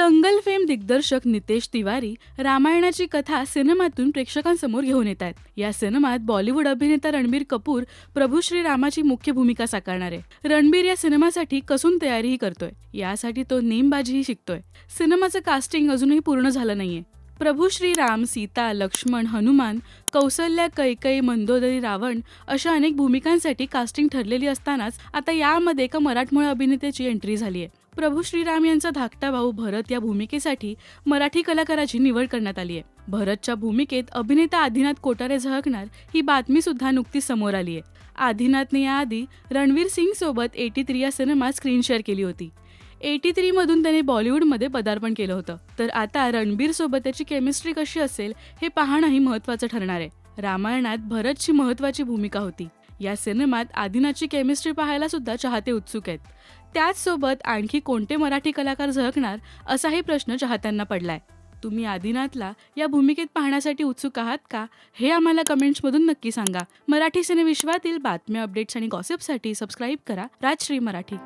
दंगल फेम दिग्दर्शक नितेश तिवारी रामायणाची कथा सिनेमातून प्रेक्षकांसमोर घेऊन येत आहेत. या सिनेमात बॉलिवूड अभिनेता रणबीर कपूर प्रभू श्री रामाची मुख्य भूमिका साकारणार. आहे रणबीर या सिनेमासाठी कसून तयारीही करतोय? यासाठी तो नेमबाजीही शिकतोय. सिनेमाचं कास्टिंग अजूनही पूर्ण झालं नाहीये. प्रभू श्रीराम सीता लक्ष्मण हनुमान कौसल्या कैकई मंदोदरी रावण अशा अनेक भूमिकांसाठी कास्टिंग ठरलेली असतानाच आता यामध्ये एका मराठमोळ्या अभिनेत्याची एंट्री झाली आहे प्रभू श्रीराम यांचा धाकटा भाऊ भरत या भूमिकेसाठी मराठी कलाकाराची निवड करण्यात आली आहे. भरतच्या भूमिकेत अभिनेता आदिनाथ कोटारे झळकणार ही बातमी सुद्धा नुकतीच समोर आली आहे. आदिनाथने याआधी रणवीर सिंग सोबत एटी थ्री या सिनेमात स्क्रीन शेअर केली होती. एटी थ्री मधून त्याने बॉलिवूडमध्ये पदार्पण केलं होतं. तर आता रणबीर सोबत त्याची केमिस्ट्री कशी असेल हे पाहणंही महत्वाचं ठरणार आहे. रामायणात भरतची महत्वाची भूमिका होती. या सिनेमात आदिनाची केमिस्ट्री पाहायला सुद्धा चाहते उत्सुक आहेत. त्याचसोबत आणखी कोणते मराठी कलाकार झळकणार असाही प्रश्न चाहत्यांना पडलाय. तुम्ही आदिनाथला या भूमिकेत पाहण्यासाठी उत्सुक आहात का? हे आम्हाला कमेंट्समधून नक्की सांगा. मराठी सिनेविश्वातील बातम्या अपडेट्स आणि गॉसिपसाठी सबस्क्राईब करा. राजश्री मराठी.